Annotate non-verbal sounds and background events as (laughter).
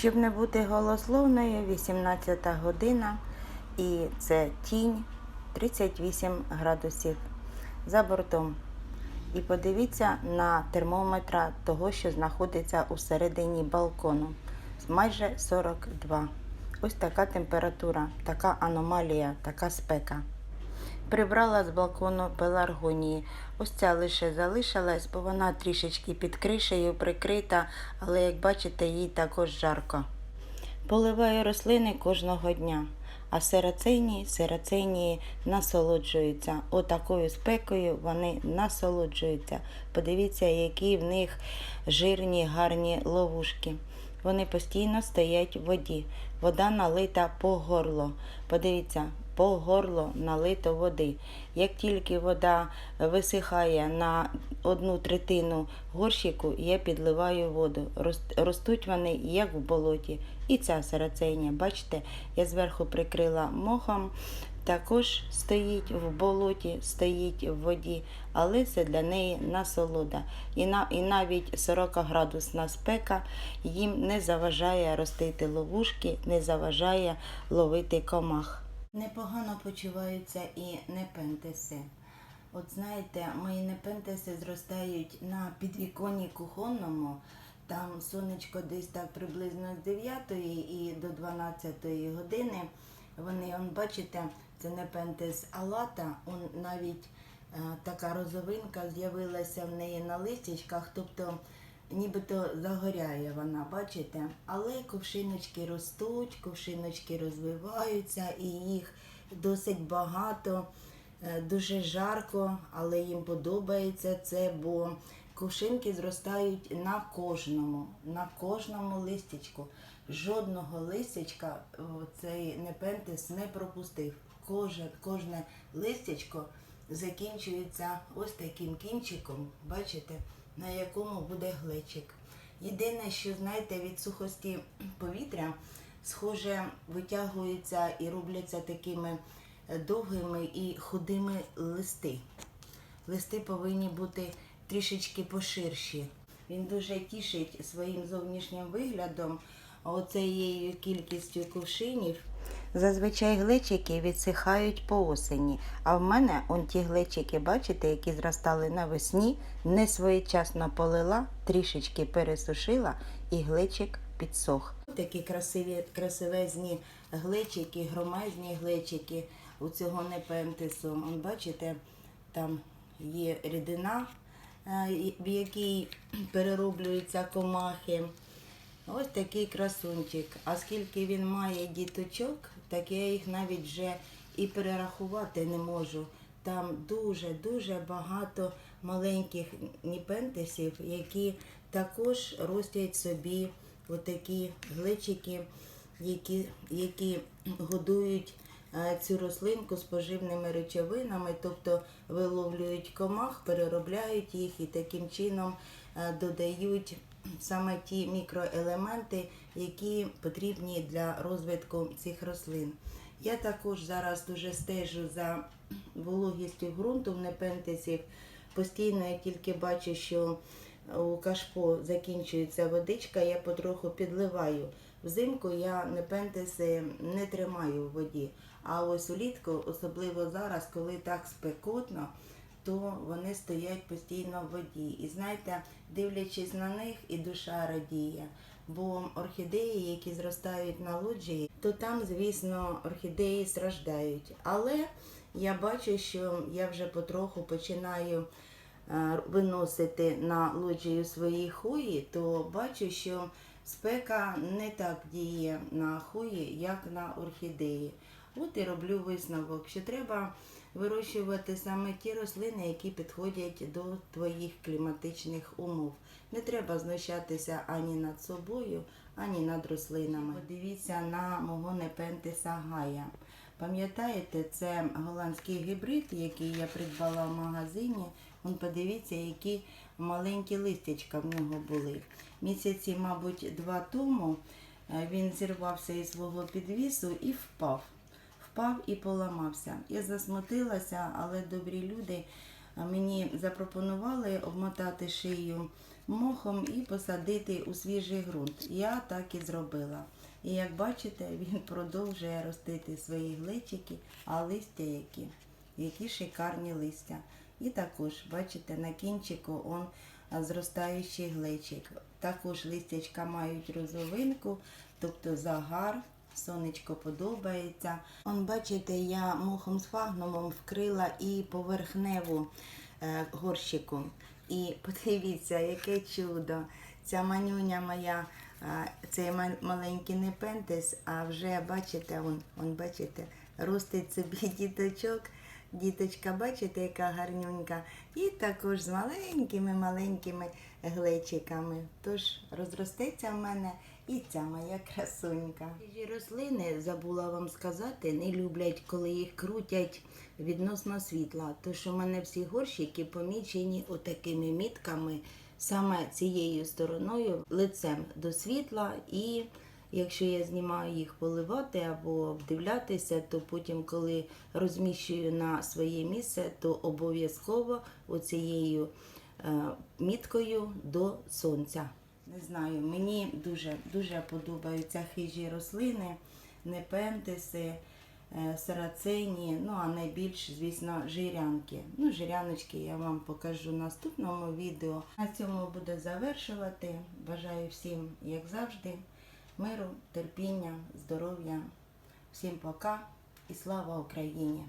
Щоб не бути голословною, 18 година і це тінь 38 градусів за бортом. І подивіться на термометра того, що знаходиться у середині балкону. Майже 42. Ось така температура, така аномалія, така спека. Прибрала з балкону пеларгонії. Ось ця лише залишилась, бо вона трішечки під кришею прикрита, але як бачите, їй також жарко. Поливаю рослини кожного дня. А серацинії, серацинії насолоджуються. Отакою спекою вони насолоджуються. Подивіться, які в них жирні, гарні ловушки. Вони постійно стоять в воді. Вода налита по горло. Подивіться, по горло налито води. Як тільки вода висихає на одну третину горщику, я підливаю воду. Рос- Ростуть вони як в болоті. І ця сараценя, бачите, я зверху прикрила мохом. Також стоїть в болоті, стоїть в воді, але це для неї насолода. І, на, і навіть 40 градусна спека їм не заважає ростити ловушки, не заважає ловити комах. Непогано почуваються і непентеси. От знаєте, мої непентеси зростають на підвіконні кухонному. Там сонечко десь так приблизно з 9 і до 12 години. Вони, он, бачите, це непентес алата, он навіть е, така розовинка з'явилася в неї на листячках, тобто нібито загоряє вона, бачите? Але кувшиночки ростуть, кувшиночки розвиваються і їх досить багато, е, дуже жарко, але їм подобається це, бо кувшинки зростають на кожному, на кожному листячку. Жодного листячка цей непентес не пропустив. Коже, кожне листячко закінчується ось таким кінчиком, бачите, на якому буде глечик. Єдине, що знаєте, від сухості повітря, схоже, витягуються і робляться такими е, довгими і худими листи. Листи повинні бути трішечки поширші. Він дуже тішить своїм зовнішнім виглядом, оцею кількістю кувшинів. Зазвичай глечики відсихають по осені, а в мене он ті глечики, бачите, які зростали навесні, не своєчасно полила, трішечки пересушила і глечик підсох. Такі красиві, красивезні глечики, громезні глечики у цього непентису. Он, бачите, там є рідина, е, в якій перероблюються комахи. Ось такий красунчик. А скільки він має діточок, так я їх навіть вже і перерахувати не можу. Там дуже-дуже багато маленьких ніпентесів, які також ростять собі отакі глечики, які, які годують е, цю рослинку з поживними речовинами, тобто виловлюють комах, переробляють їх і таким чином е, додають саме ті мікроелементи, які потрібні для розвитку цих рослин. Я також зараз дуже стежу за вологістю ґрунту в непентесів. Постійно я тільки бачу, що у кашпо закінчується водичка, я потроху підливаю. Взимку я непентеси не тримаю в воді. А ось улітку, особливо зараз, коли так спекотно, то вони стоять постійно в воді. І знаєте, дивлячись на них, і душа радіє. Бо орхідеї, які зростають на лоджії, то там, звісно, орхідеї страждають. Але я бачу, що я вже потроху починаю е, виносити на лоджію свої хої, то бачу, що спека не так діє на хої, як на орхідеї. От і роблю висновок, що треба вирощувати саме ті рослини, які підходять до твоїх кліматичних умов. Не треба знущатися ані над собою, ані над рослинами. Подивіться на мого непентиса Гая. Пам'ятаєте, це голландський гібрид, який я придбала в магазині. Вон подивіться, які маленькі листячка в нього були. Місяці, мабуть, два тому е, він зірвався із свого підвісу і впав. Впав і поламався. Я засмутилася, але добрі люди е, мені запропонували обмотати шию мохом і посадити у свіжий ґрунт. Я так і зробила. І як бачите, (laughs) він продовжує ростити свої глечики, а листя які, які шикарні листя. І також, бачите, на кінчику он зростаючий глечик. Також листячка мають розовинку, тобто загар, сонечко подобається. Он, бачите, я мохом з фагнумом вкрила і поверхневу е, горщику. І (laughs) подивіться, яке чудо. Ця манюня моя, а, цей ма- маленький непентес, а вже бачите, он, он бачите, ростить собі (laughs) діточок. Діточка, бачите, яка гарнюнька. І також з маленькими-маленькими глечиками. Тож розростеться в мене і ця моя красунька. Ці рослини, забула вам сказати, не люблять, коли їх крутять відносно світла. Тож у мене всі горщики помічені отакими мітками саме цією стороною, лицем до світла і Якщо я знімаю їх поливати або вдивлятися, то потім, коли розміщую на своє місце, то обов'язково оцією е, міткою до сонця. Не знаю, мені дуже дуже подобаються хижі рослини, непентеси, е, сарацині, ну а найбільш, звісно, жирянки. Ну, жиряночки я вам покажу в наступному відео. На цьому буду завершувати. Бажаю всім, як завжди, миру, терпіння, здоров'я. Всім пока і слава Україні!